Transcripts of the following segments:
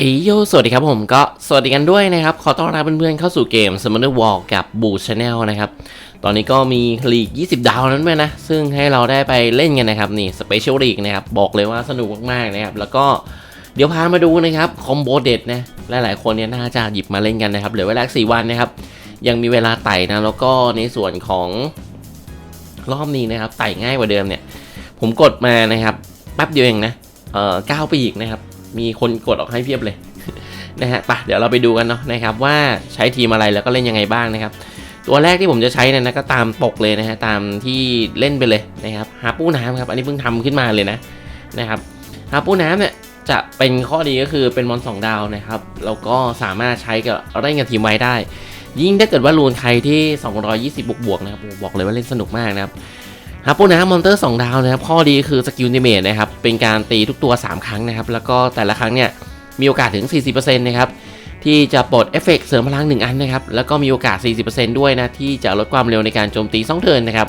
เอยโยสวัสดีครับผมก็สวัสดีกันด้วยนะครับ ขอต้อนรับเพื่อนๆเข้าสู่เกม Summoner War กับ Boo Channel นะครับ ตอนนี้ก็มีลีก 20 ดาวนั้นด้วยนะ ซึ่งให้เราได้ไปเล่นกันนะครับนี่ Special League นะครับ บอกเลยว่าสนุกมากๆนะครับ แล้วก็เดี๋ยวพามาดูนะครับคอมโบเด็ดนะหลายๆคนเนี่ยน่าจะหยิบมาเล่นกันนะครับ เหลือเวลา 4 วันนะครับ ยังมีเวลาไต่นะ แล้วก็ในส่วนของรอบนี้นะครับไต่ง่ายกว่าเดิมเนี่ย ผมกดมานะครับแป๊บเดียวเองนะเอ่อก้าปีอีกนะครับ มีคนกดออกให้เพียบเลยนะฮะปะเดี๋ยวเราไปดูกันเนาะนะครับว่าใช้ทีมอะไรแล้วก็เล่นยังไงบ้างนะครับ ตัวแรกที่ผมจะใช้เนี่ยนะก็ตามปกเลยนะฮะตามที่เล่นไปเลยนะครับหาปูน้ำครับอันนี้เพิ่งทำขึ้นมาเลยนะนะครับหาปูน้ำเนี่ยจะเป็นข้อดีก็คือเป็นมอนสองดาวนะครับแล้วก็สามารถใช้กับเล่นกับทีมไว้ได้ ยิ่งถ้าเกิดว่ารูนใครที่ 220 บวกบวกๆนะครับบอกเลยว่าเล่นสนุกมากนะครับ ฮับปูนะมอนเตอร์2ดาวนะครับข้อดีคือสกิลนิเมตนะครับเป็นการตีทุกตัว 3 ครั้งนะครับ แล้วก็แต่ละครั้งเนี่ยมีโอกาสถึง 40%นะครับที่จะปลดเอฟเฟกต์เสริมพลัง 1 อันนะครับ แล้วก็มีโอกาส 40%ด้วยนะที่จะลดความเร็วในการโจมตี2เทิร์นนะครับ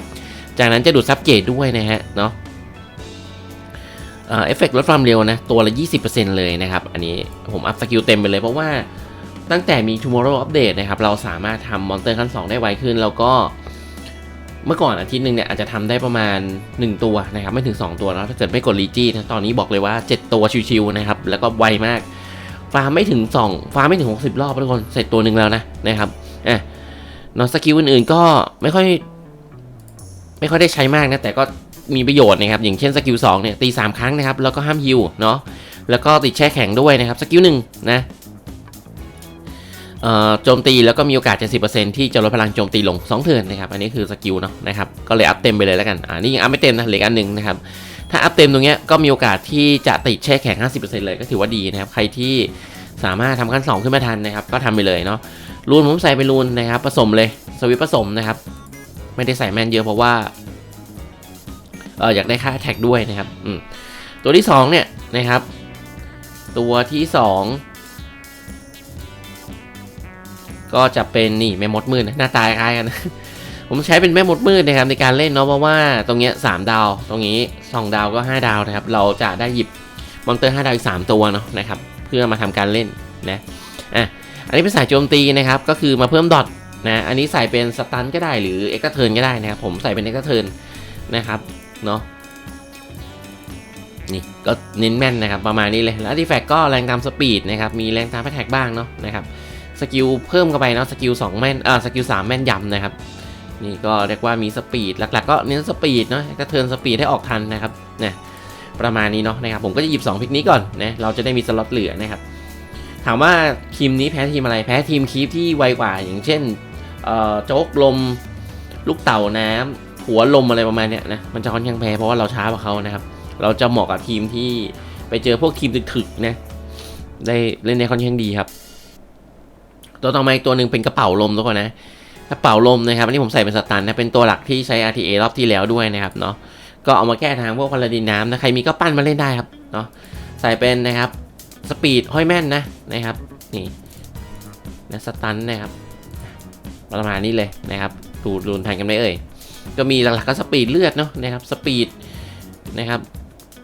จากนั้นจะดูดซับเกตด้วยนะฮะเนาะเอฟเฟกต์ลดความเร็วนะตัวละ 20%เลยนะครับ อันนี้ผมอัพสกิลเต็มไปเลยเพราะว่าตั้งแต่มี Tomorrow Update นะครับ เราสามารถทำมอนเตอร์ขั้น 2 ได้ไวขึ้น แล้วก็ เมื่อก่อนอาทิตย์หนึ่งเนี่ยอาจจะทำได้ประมาณ 1 ตัวนะครับไม่ถึง 2 ตัวแล้วถ้าเกิดไม่กดรีจี้นะตอนนี้บอกเลยว่า 7 ตัวชิวๆนะครับแล้วก็ไวมากฟาร์มไม่ถึง 2 ฟาร์มไม่ถึง 60 รอบทุกคนเสร็จตัวหนึ่งแล้วนะนะครับอะนอสกิลอื่นๆก็ไม่ค่อย ไม่ค่อยได้ใช้มากนะแต่ก็มีประโยชน์นะครับอย่างเช่นสกิล2เนี่ยตี3ครั้งนะครับแล้วก็ห้ามฮิวเนาะแล้วก็ติดแช่แข็งด้วยนะครับสกิลหนึ่งนะ โจมตีแล้วก็มีโอกาส 70%ที่จะลดพลังโจมตีลง2เทือนนะครับอันนี้คือสกิลเนาะนะครับก็เลยอัพเต็มไปเลยแล้วกันอ่านี่ยังอัพไม่เต็มนะเหลืออันหนึ่งนะครับถ้าอัพเต็มตรงเนี้ยก็มีโอกาสที่จะติดแช่แข็ง 50%เลยก็ถือว่าดีนะครับใครที่สามารถทำขั้น 2 ขึ้นมาทันนะครับก็ทำไปเลยเนาะรูนผมใส่ไปรูนนะครับผสมเลยสวิตผสมนะครับไม่ได้ใส่แมนเยอะเพราะว่าเอออยากได้ค่าแท็กด้วยนะครับตัวที่2เนี่ยนะครับตัวที่2 ก็จะเป็นนี่แม่มดมืดนะหน้าตาคล้ายกัน ผมใช้เป็นแม่มดมืดนะครับในการเล่นเนาะเพราะว่าตรงเนี้ยสามดาวตรงนี้สองดาวก็ห้าดาวนะครับ เราจะได้หยิบมอนเตอร์ห้าดาวอีกสามตัวเนาะนะครับ เพื่อมาทำการเล่นนะอะอันนี้เป็นสายโจมตีนะครับ ก็คือมาเพิ่มดอทนะอันนี้ใส่เป็นสตันก็ได้หรือเอ็กซ์เทิร์นก็ได้นะครับ ผมใส่เป็นเอ็กซ์เทิร์นนะครับเนาะนี่ก็เน้นแม่นนะครับประมาณนี้เลยแล้วดีแฟกก็แรงตามสปีดนะครับมีแรงตามแท็กบ้างเนาะนะครับ สกิลเพิ่มเข้าไปเนาะสกิล2แม่นอ่าสกิล3แม่นยำนะครับ นี่ก็เรียกว่ามีสปีดหลักๆ ก็เน้นสปีดเนาะก็เทิร์นสปีดให้ออกทันนะครับนี่ประมาณนี้เนาะนะครับผมก็จะหยิบ2พิกนี้ก่อนนะเราจะได้มีสล็อตเหลือนะครับถามว่าทีมนี้แพ้ทีมอะไรแพ้ทีมคีฟที่ไวกว่า อย่างเช่นเอ่อโจ๊กลมลูกเต่าน้ำหัวลมอะไรประมาณเนี้ยนะมันจะค่อนข้างแพ้เพราะว่าเราช้ากว่าเขานะครับ เราจะเหมาะกับทีมที่ไปเจอพวกทีมถึกๆนะได้เล่นได้ค่อนข้างดีครับ ตัวต่อมาอีกตัวหนึ่งเป็นกระเป๋าลมทุกคนนะกระเป๋าลมนะครับอันนี้ผมใส่เป็นสตันนะเป็นตัวหลักที่ใช้ RTA รอบที่แล้วด้วยนะครับเนาะก็เอามาแก้ทางพวกพลาดินน้ำนะใครมีก็ปั้นมาเล่นได้ครับเนาะใส่เป็นนะครับสปีดห้อยแม่นนะนะครับนี่นะสตันนะครับประมาณนี้เลยนะครับดูรุนทันกันไหมเอ่ยก็มีหลักๆก็สปีดเลือดเนาะนะครับสปีดนะครับ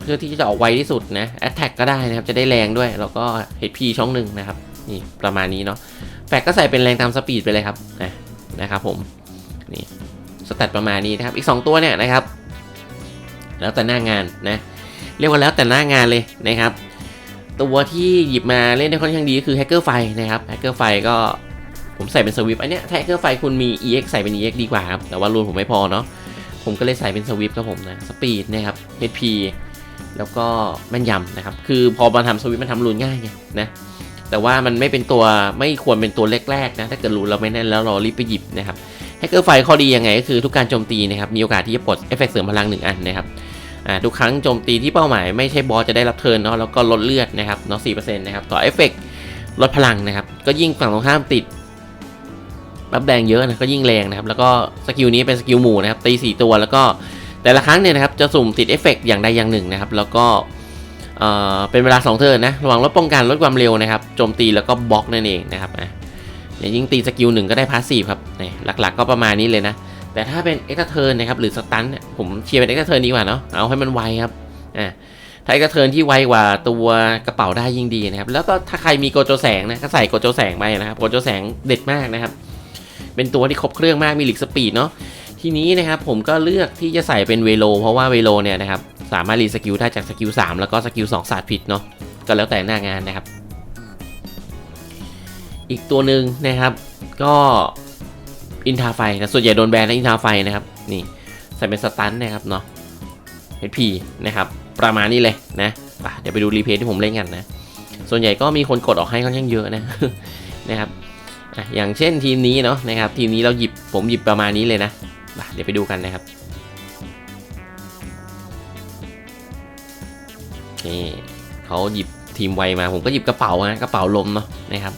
เพื่อที่จะออกไวที่สุดนะแอตแทกก็ได้นะครับจะได้แรงด้วย แล้วก็ HP ช่องหนึ่งนะครับนี่ประมาณนี้เนาะ แฟกก็ใส่เป็นแรงตามสปีดไปเลยครับนะนะครับผมนี่สแตทประมาณนี้นะครับอีก 2 ตัวเนี่ยนะครับ แล้วแต่หน้างานนะเรียกว่าแล้วแต่หน้างานเลยนะครับ ตัวที่หยิบมาเล่นได้ค่อนข้างดีก็คือแฮกเกอร์ไฟนะครับแฮกเกอร์ไฟก็ผมใส่เป็นสวิปอันเนี้ยแฮกเกอร์ไฟคุณมี EX ใส่เป็น EX ดีกว่าครับ แต่ว่ารูนผมไม่พอเนาะ ผมก็เลยใส่เป็นสวิปครับผมนะ สปีดนะครับ HP แล้วก็แม่นยำนะครับ คือพอมาทำสวิปมันทำรูนง่ายไงนะ แต่ว่ามันไม่เป็นตัวไม่ควรเป็นตัวแรกๆนะถ้าเกิดรู้เราไม่แน่นแล้วเรารีบไปหยิบนะครับแฮกเกอร์ไฟข้อดียังไงก็คือทุกการโจมตีนะครับมีโอกาสที่จะปลดเอฟเฟกต์เสริมพลังหนึ่งอันนะครับอ่าทุกครั้งโจมตีที่เป้าหมายไม่ใช่บอสจะได้รับเทิร์นเนาะแล้วก็ลดเลือดนะครับเนาะสี่เปอร์เซ็นต์นะครับต่อเอฟเฟกต์ลดพลังนะครับก็ยิ่งฝั่งตรงข้ามติดรับแดงเยอะนะก็ยิ่งแรงนะครับแล้วก็สกิลนี้เป็นสกิลหมู่นะครับตีสี่ตัวแล้วก็แต่ละครั้งเนี่ยนะครับจะสุ่มติดเอฟเฟกอย่างใดอย่างหนึ่งนะครับแล้วก็ เอ่อเป็นเวลา2เทิร์นนะระหว่างลดป้องกันลดความเร็วนะครับโจมตีแล้วก็บล็อกนั่นเองนะครับอะเนี่ยยิ่งตีสกิลหนึ่งก็ได้พาสซีฟครับนี่หลักๆก็ประมาณนี้เลยนะ แต่ถ้าเป็นเอ็กซ์เทิร์นนะครับหรือสตันเนี่ยผมเชียร์เป็นเอ็กซ์เทิร์นดีกว่าเนาะเอาให้มันไวครับอะถ้ากระเทิร์นที่ไวกว่าตัวกระเป๋าได้ยิ่งดีนะครับแล้วก็ถ้าใครมีโกโจแสงนะก็ใส่โกโจแสงไปนะครับโกโจแสงเด็ดมากนะครับ เป็นตัวที่ครบเครื่องมากมีหลีกสปีดเนาะทีนี้นะครับผมก็เลือกที่จะใส่เป็นเวโลเพราะว่าเวโลเนี่ยนะครับ สามารถรีสกิลได้จากสกิล3แล้วก็สกิล2ศาสตร์ผิดเนาะก็แล้วแต่หน้างานนะครับ อีกตัวหนึ่งนะครับ ก็อินทาไฟนะส่วนใหญ่โดนแบนนะอินทาไฟนะครับนี่ใส่เป็นสตันนะครับเนาะ HP นะครับประมาณนี้เลยนะไปเดี๋ยวไปดูรีเพย์ที่ผมเล่นกันนะ ส่วนใหญ่ก็มีคนกดออกให้ค่อนข้างเยอะนะนะครับอย่างเช่นทีมนี้เนาะนะครับ ทีมนี้เราหยิบผมหยิบประมาณนี้เลยนะไปเดี๋ยวไปดูกันนะครับ เขาหยิบทีมไวมา ผมก็หยิบกระเป๋านะกระเป๋าลมเนาะนะครับ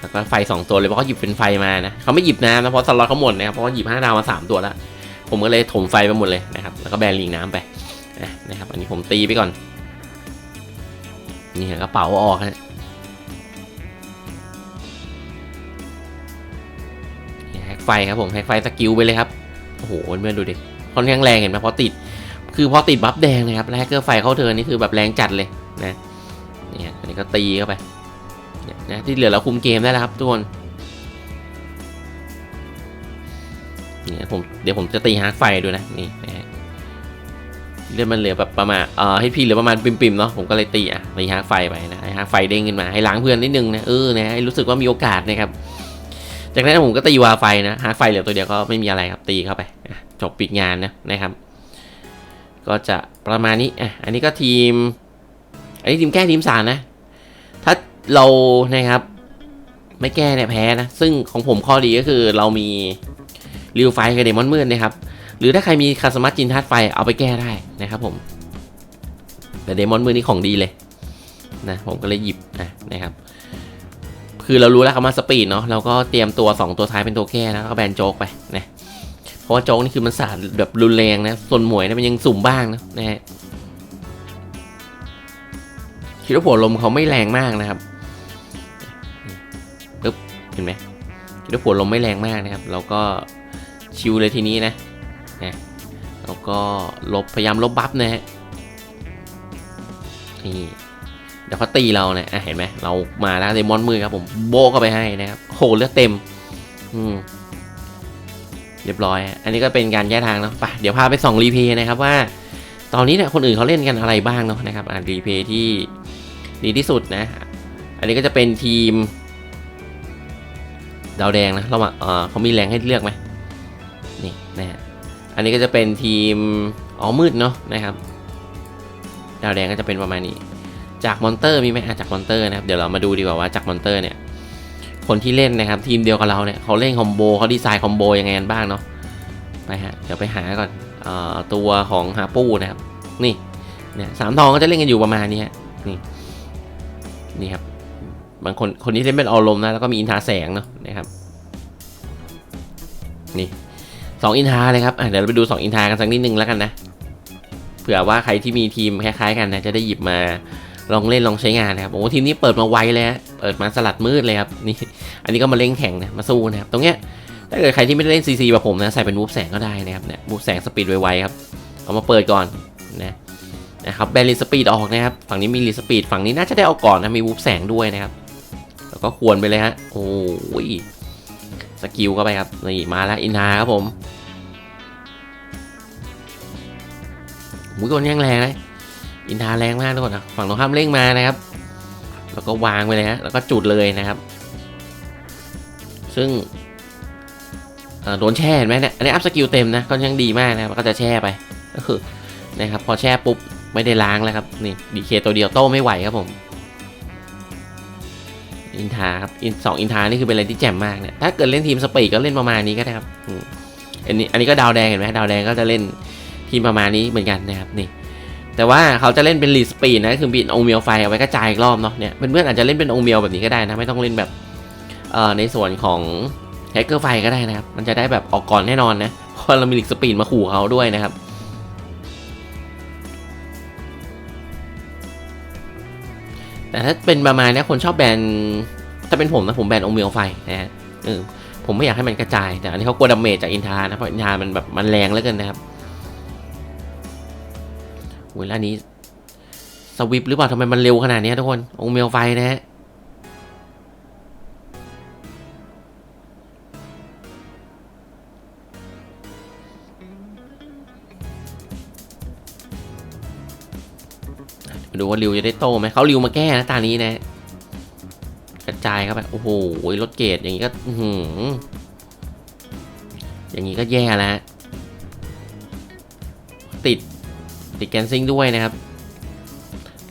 แล้วก็ไฟ 2 ตัวเลยเพราะเขาหยิบเป็นไฟมานะเขาไม่หยิบน้ำนะเพราะสล็อตเขาหมดนะครับเพราะว่าหยิบ5ดาวมา3ตัวแล้วผมก็เลยถมไฟไปหมดเลยนะครับ แล้วก็แบนลิงน้ำไปนะครับ อันนี้ผมตีไปก่อน นี่กระเป๋าออกฮะแฮกไฟครับผมแฮกไฟสกิลไปเลยครับ โอ้โหเพื่อนดูดิค่อนข้างแรงเห็นไหมเพอติด คือพอติดบัฟแดงนะครับแฮกเกอร์ไฟเข้าเทิร์นนี่คือแบบแรงจัดเลยนะเนี่ยอันนี้ก็ตีเข้าไปนะที่เหลือเราคุมเกมได้แล้วครับทุกคนนี่ผมเดี๋ยวผมจะตีฮาร์ดไฟดูนะนี่นะฮะเลือดมันเหลือแบบประมาณเอ่อให้พี่เหลือประมาณปิ่มๆเนาะผมก็เลยตีอะตีฮาร์ดไฟไปนะฮาร์ดไฟเด้งขึ้นมาให้ล้างเพื่อนนิดนึงนะเออนะให้รู้สึกว่ามีโอกาสนะครับจากนั้นผมก็ตีวาไฟนะฮาร์ดไฟเหลือตัวเดียวก็ไม่มีอะไรครับตีเข้าไปจบปิดงานนะนะครับ ก็จะประมาณนี้อะอันนี้ก็ทีม อันนี้ทีมแก้ทีมสารนะ ถ้าเรานะครับ ไม่แก้เนี่ยแพ้นะ ซึ่งของผมข้อดีก็คือเรามีริวไฟกับเดมอนมืดนะครับ หรือถ้าใครมีคาสมัตจินทัดไฟเอาไปแก้ได้นะครับผม แต่เดมอนมืดนี่ของดีเลยนะผมก็เลยหยิบนะนะครับคือเรารู้แล้วเขามาสปีดเนาะเราก็เตรียมตัว 2 ตัวท้ายเป็นตัวแก้นะแล้วก็แบนโจ๊กไปนะ ว่าโจ๊กนี่คือมันสาดแบบรุนแรงนะ ส่วนหมวยเนี่ยมันยังสุ่มบ้างนะนะฮะคิดว่าผัวลมเขาไม่แรงมากนะครับปึ๊บเห็นไหมคิดว่าผัวลมไม่แรงมากนะครับแล้วก็ชิวเลยทีนี้นะนะแล้วก็ลบพยายามลบบัฟนะฮะนี่เดี๋ยวเขาตีเราเนี่ยอะเห็นไหมเรามาแล้วเดมอนมือครับผมโบกเข้าไปให้นะครับโหเลือดเต็ม อืม เรียบร้อย อันนี้ก็เป็นการแยกทางเนาะไปเดี๋ยวพาไปส่องรีเพย์นะครับว่า ตอนนี้เนี่ยคนอื่นเขาเล่นกันอะไรบ้างเนาะนะครับอ่ารีเพย์ที่ดีที่สุดนะ อันนี้ก็จะเป็นทีม ดาวแดงนะระหว่างเออเขามีแรงให้เลือกไหมนี่นะฮะอันนี้ก็จะเป็นทีมอ๋อมืดเนาะนะครับ ดาวแดงก็จะเป็นประมาณนี้ จากมอนเตอร์มีไหมอะจากมอนเตอร์นะครับ เดี๋ยวเรามาดูดีกว่าว่าจากมอนเตอร์เนี่ย คนที่เล่นนะครับ ทีมเดียวกับเราเนี่ยเขาเล่นคอมโบเขาดีไซน์คอมโบยังไงกันบ้างเนาะไปฮะเดี๋ยวไปหาก่อนอตัวของฮาปูนะครับ นี่เนี่ยสามทองก็จะเล่นกันอยู่ประมาณนี้ฮะนี่นี่ครับบางคนคนที่เล่นเป็นออลมนะแล้วก็มีอินทาแสงเนาะนะครับนี่สองอินทาเลยครับเดี๋ยวเราไปดูสองอินทากันสักนิดนึงแล้วกันนะเผื่อว่าใครที่มีทีมคล้ายๆ กันนะจะได้หยิบมา ลองเล่นลองใช้งานนะครับโอ้ทีมนี้เปิดมาไวเลยฮะเปิดมาสลัดมืดเลยครับนี่อันนี้ก็มาเล่นแข่งนะมาสู้นะครับตรงเนี้ยถ้าเกิดใครที่ไม่ได้เล่นซีซีแบบผมนะใส่เป็นวูฟแสงก็ได้นะครับเนี่ยวูฟแสงสปีดไวๆครับเอามาเปิดก่อนนะนะครับแบนลีสปีดออกนะครับฝั่งนี้มีลีสปีดฝั่งนี้น่าจะได้เอาก่อนนะมีวูฟแสงด้วยนะครับแล้วก็ควรไปเลยฮะโอ้ยสกิลเข้าไปครับนี่มาแล้วอินทาครับผมมุ้ยคนยังแรงนะ อินทาแรงมากทุกคนนะฝั่งตรงข้ามเร่งมานะครับ แล้วก็วางไปเลยฮะแล้วก็จุดเลยนะครับ ซึ่งโดนแช่เห็นไหมเนี่ยอันนี้อัพสกิลเต็มนะก็ยังดีมากนะครับก็จะแช่ไปก็คือนะครับพอแช่ปุ๊บไม่ได้ล้างแล้วครับนี่ดีเคตัวเดียวโต้ไม่ไหวครับผมอินทาครับอินสองอินทานี่คือเป็นอะไรที่แจ่มมากเนี่ยถ้าเกิดเล่นทีมสปีดก็เล่นประมาณนี้ก็ได้ครับอันนี้อันนี้ก็ดาวแดงเห็นไหมดาวแดงก็จะเล่นทีมประมาณนี้เหมือนกันนะครับนี่ แต่ว่าเขาจะเล่นเป็นลีสปีดนะคือบินองเมียวไฟเอาไว้กระจายอีกรอบเนาะเนี่ยเพื่อนๆอาจจะเล่นเป็นองเมียวแบบนี้ก็ได้นะไม่ต้องเล่นแบบในส่วนของแฮกเกอร์ไฟก็ได้นะครับ มันจะได้แบบออกก่อนแน่นอนนะเพราะเรามีลีสปีดมาขู่เขาด้วยนะครับ แต่ถ้าเป็นประมาณนี้คนชอบแบนถ้าเป็นผมนะผมแบนองเมียวไฟนะฮะผมไม่อยากให้มันกระจาย แต่อันนี้เขากลัวดาเมจจากอินทานะเพราะอินทามันแบบมันแรงเหลือเกินนะครับ เวลานี้ สวิปหรือเปล่าทำไมมันเร็วขนาดนี้ทุกคน องเมลไฟนะฮะดูว่าริวจะได้โตไหมเขาริวมาแก้นะตานี้นะ กระจายเข้าไปโอ้โหรถเกตอย่างนี้ก็ อือย่างนี้ก็แย่แล้ว ติดแกนซิงด้วยนะครับ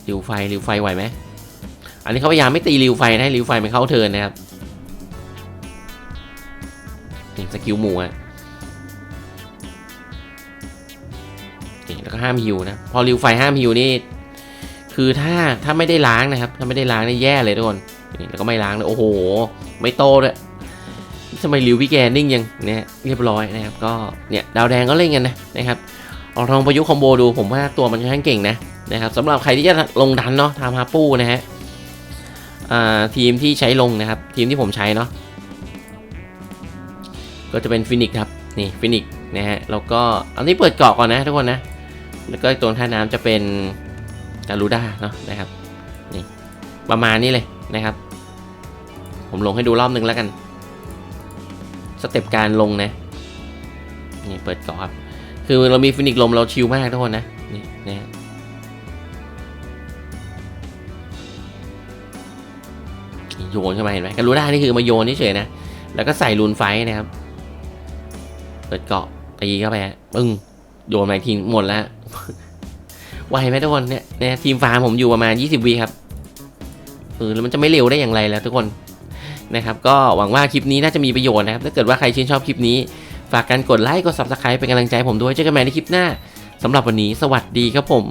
ริวไฟริวไฟไหวไหมอันนี้เขาพยายามไม่ตีริวไฟนะให้ริวไฟมันเข้าเทินนะครับนี่สกิลหมูอะแล้วก็ห้ามฮิวนะ พอริวไฟห้ามฮิวนี่ คือถ้าถ้าไม่ได้ล้างนะครับ ถ้าไม่ได้ล้างนี่แย่เลยทุกคนนี่แล้วก็ไม่ล้างเลยโอ้โห ไม่โตด้วยทำไมริวพี่แกนิ่งยังเนี่ยเรียบร้อยนะครับ ก็เนี่ยดาวแดงก็เล่นกันนะนะครับ ลองลองประยุกต์คอมโบดูผมว่าตัวมันค่อนข้างเก่งนะนะครับสำหรับใครที่จะลงดันเนาะทำฮาปูนะฮะทีมที่ใช้ลงนะครับ ทีมที่ผมใช้เนาะก็จะเป็นฟินิกครับนี่ฟินิกนะฮะแล้วก็อันนี้เปิดเกาะก่อนนะทุกคนนะแล้วก็ตัวท่าน้ำจะเป็นการูด้าเนาะนะครับนี่ประมาณนี้เลยนะครับ ผมลงให้ดูรอบหนึ่งแล้วกัน สเต็ปการลงนะนี่เปิดเกาะครับ คือเรามีฟินิกลมเราชิลมากทุกคนนะ นี่นะฮะนี่โยนเข้ามาเห็นไหมการูด้นี่คือมาโยนเฉยนะ แล้วก็ใส่รูนไฟนะครับ เปิดเกาะตีเข้าไปปึ้งโยนมาอีกทีหมดแล้วไหวไหมทุกคนเนี่ยเนี่ยทีมฟาร์มผมอยู่ประมาณ 20วีครับเออแล้วมันจะไม่เร็วได้อย่างไรแล้วทุกคนนะครับ ก็หวังว่าคลิปนี้น่าจะมีประโยชน์นะครับ ถ้าเกิดว่าใครชื่นชอบคลิปนี้ ฝากกันกดไลค์กด subscribe เป็นกำลังใจผมด้วยเจอกันใหม่ในคลิปหน้าสำหรับวันนี้ สวัสดีครับผม